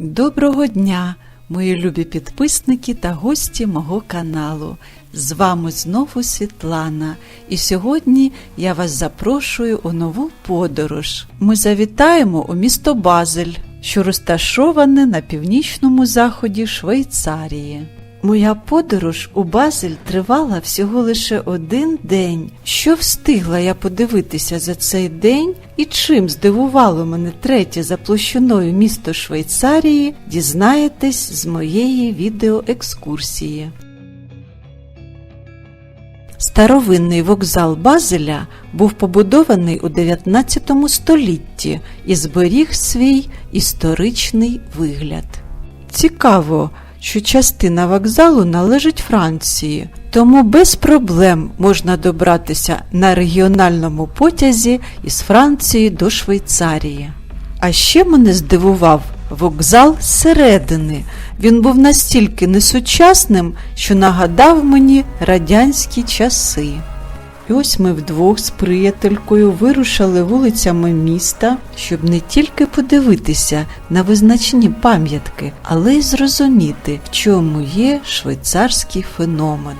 Доброго дня, мої любі підписники та гості мого каналу. З вами знову Світлана, і сьогодні я вас запрошую у нову подорож. Ми завітаємо у місто Базель, що розташоване на північному заході Швейцарії. Моя подорож у Базель тривала всього лише один день. Що встигла я подивитися за цей день і чим здивувало мене третє за площиною місто Швейцарії, дізнаєтесь з моєї відеоекскурсії. Старовинний вокзал Базеля був побудований у 19 столітті і зберіг свій історичний вигляд. Цікаво, що частина вокзалу належить Франції, тому без проблем можна добратися на регіональному потязі із Франції до Швейцарії. А ще мене здивував вокзал зсередини. Він був настільки несучасним, що нагадав мені радянські часи. І ось ми вдвох з приятелькою вирушили вулицями міста, щоб не тільки подивитися на визначні пам'ятки, але й зрозуміти, в чому є швейцарський феномен.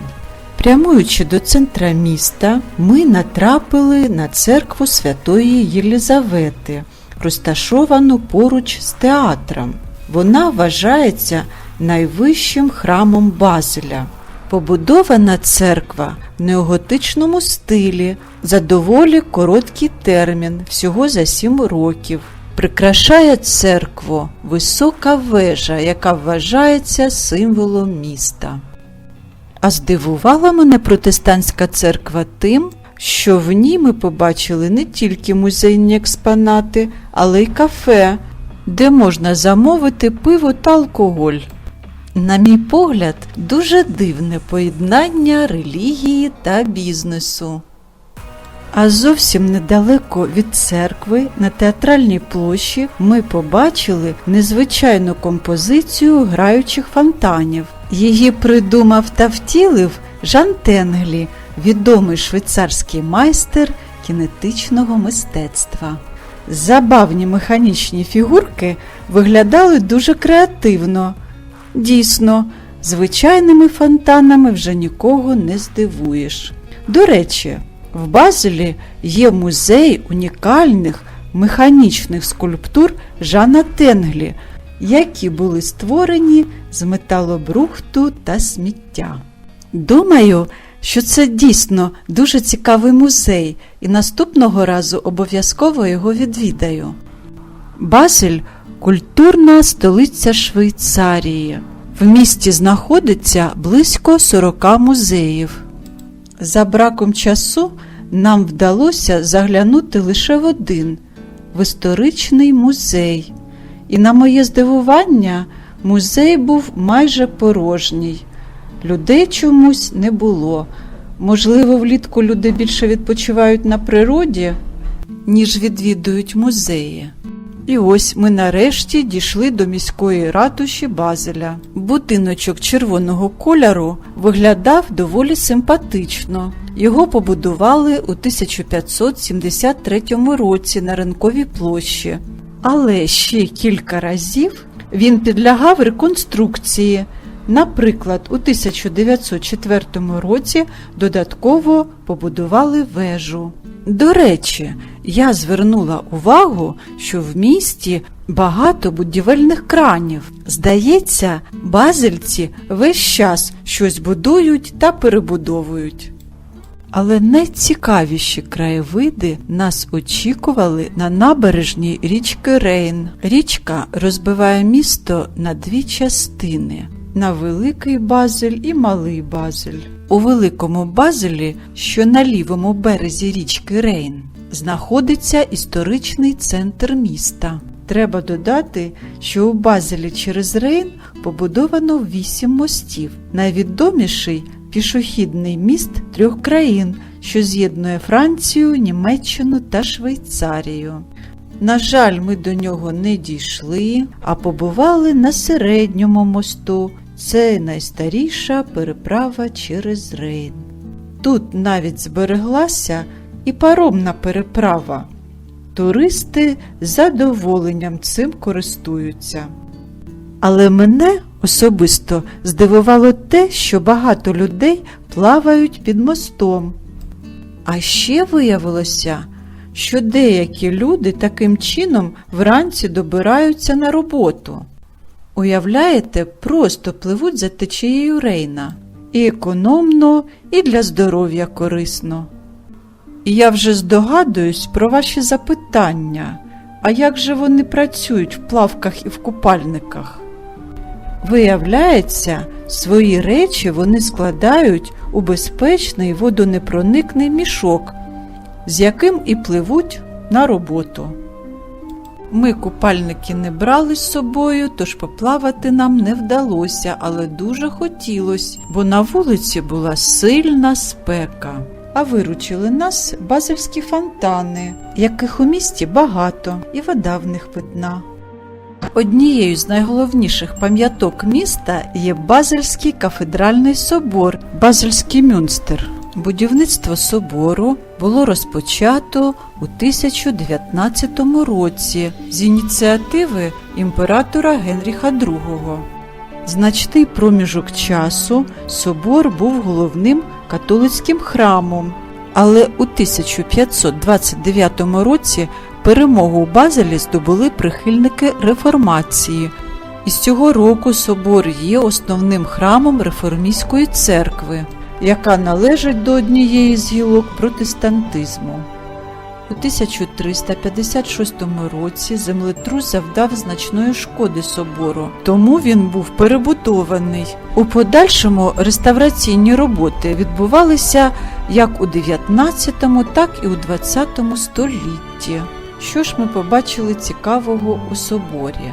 Прямуючи до центра міста, ми натрапили на церкву Святої Єлізавети, розташовану поруч з театром. Вона вважається найвищим храмом Базеля. Побудована церква в неоготичному стилі за доволі короткий термін, всього за сім років. Прикрашає церкву висока вежа, яка вважається символом міста. А здивувала мене протестантська церква тим, що в ній ми побачили не тільки музейні експонати, але й кафе, де можна замовити пиво та алкоголь. На мій погляд, дуже дивне поєднання релігії та бізнесу. А зовсім недалеко від церкви на театральній площі ми побачили незвичайну композицію граючих фонтанів. Її придумав та втілив Жан Тенглі, відомий швейцарський майстер кінетичного мистецтва. Забавні механічні фігурки виглядали дуже креативно. Дійсно, звичайними фонтанами вже нікого не здивуєш. До речі, в Базелі є музей унікальних механічних скульптур Жана Тенглі, які були створені з металобрухту та сміття. Думаю, що це дійсно дуже цікавий музей, і наступного разу обов'язково його відвідаю. Базель культурна столиця Швейцарії. В місті знаходиться близько 40 музеїв. За браком часу нам вдалося заглянути лише в один в історичний музей. І на моє здивування, музей був майже порожній. Людей чомусь не було. Можливо, влітку люди більше відпочивають на природі, ніж відвідують музеї. І ось ми нарешті дійшли до міської ратуші Базеля. Будиночок червоного кольору виглядав доволі симпатично. Його побудували у 1573 році на ринковій площі. Але ще кілька разів він підлягав реконструкції. Наприклад, у 1904 році додатково побудували вежу. До речі, я звернула увагу, що в місті багато будівельних кранів. Здається, базельці весь час щось будують та перебудовують. Але найцікавіші краєвиди нас очікували на набережній річки Рейн. Річка розбиває місто на дві частини на Великий Базель і Малий Базель. У Великому Базелі, що на лівому березі річки Рейн, знаходиться історичний центр міста. Треба додати, що у Базелі через Рейн побудовано вісім мостів. Найвідоміший пішохідний міст трьох країн, що з'єднує Францію, Німеччину та Швейцарію. На жаль, ми до нього не дійшли, а побували на середньому мосту. Це найстаріша переправа через Рейн. Тут навіть збереглася і паромна переправа. Туристи з задоволенням цим користуються. Але мене особисто здивувало те, що багато людей плавають під мостом. А ще виявилося, що деякі люди таким чином вранці добираються на роботу. Уявляєте, просто пливуть за течією Рейна. І економно, і для здоров'я корисно. І я вже здогадуюсь про ваші запитання. А як же вони працюють в плавках і в купальниках? Виявляється, свої речі вони складають у безпечний водонепроникний мішок, з яким і пливуть на роботу. Ми купальники не брали з собою, тож поплавати нам не вдалося, але дуже хотілося, бо на вулиці була сильна спека. А виручили нас базельські фонтани, яких у місті багато, і вода в них питна. Однією з найголовніших пам'яток міста є Базельський кафедральний собор, Базельський Мюнстер. Будівництво собору було розпочато у 1019 році з ініціативи імператора Генріха II. Значний проміжок часу собор був головним католицьким храмом, але у 1529 році перемогу у Базелі здобули прихильники реформації. І з цього року собор є основним храмом реформістської церкви, яка належить до однієї з гілок протестантизму. У 1356 році землетрус завдав значної шкоди собору, тому він був перебудований. У подальшому реставраційні роботи відбувалися як у 19, так і у 20 столітті. Що ж ми побачили цікавого у соборі?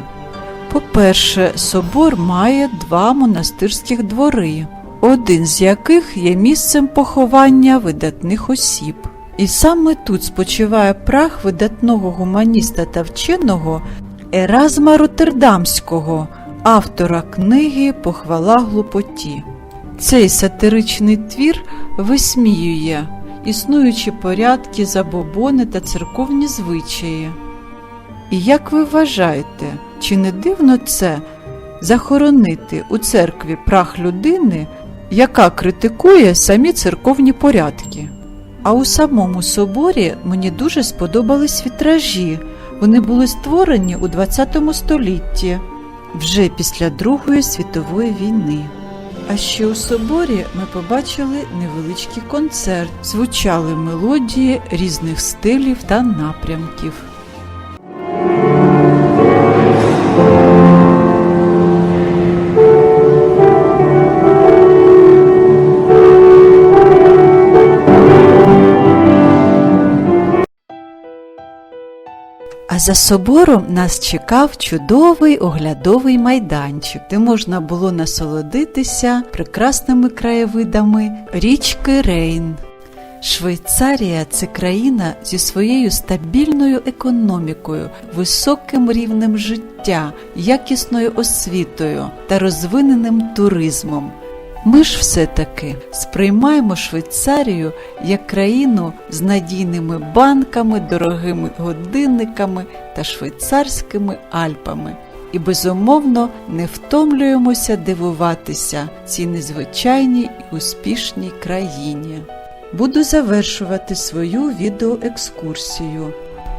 По-перше, собор має два монастирських двори, один з яких є місцем поховання видатних осіб. І саме тут спочиває прах видатного гуманіста та вченого Еразма Роттердамського, автора книги Похвала глупоті. Цей сатиричний твір висміює існуючі порядки, забобони та церковні звичаї. І як ви вважаєте, чи не дивно це захоронити у церкві прах людини, яка критикує самі церковні порядки? А у самому соборі мені дуже сподобались вітражі. Вони були створені у ХХ столітті, вже після Другої світової війни. А ще у соборі ми побачили невеличкий концерт, звучали мелодії різних стилів та напрямків. А за собором нас чекав чудовий оглядовий майданчик, де можна було насолодитися прекрасними краєвидами річки Рейн. Швейцарія це країна зі своєю стабільною економікою, високим рівнем життя, якісною освітою та розвиненим туризмом. Ми ж все-таки сприймаємо Швейцарію як країну з надійними банками, дорогими годинниками та швейцарськими Альпами. І безумовно не втомлюємося дивуватися цій незвичайній і успішній країні. Буду завершувати свою відеоекскурсію.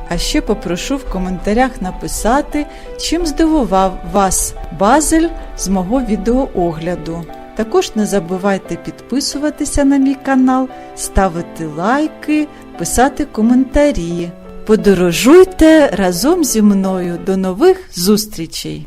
А ще попрошу в коментарях написати, чим здивував вас Базель з мого відеоогляду. Також не забувайте підписуватися на мій канал, ставити лайки, писати коментарі. Подорожуйте разом зі мною. До нових зустрічей!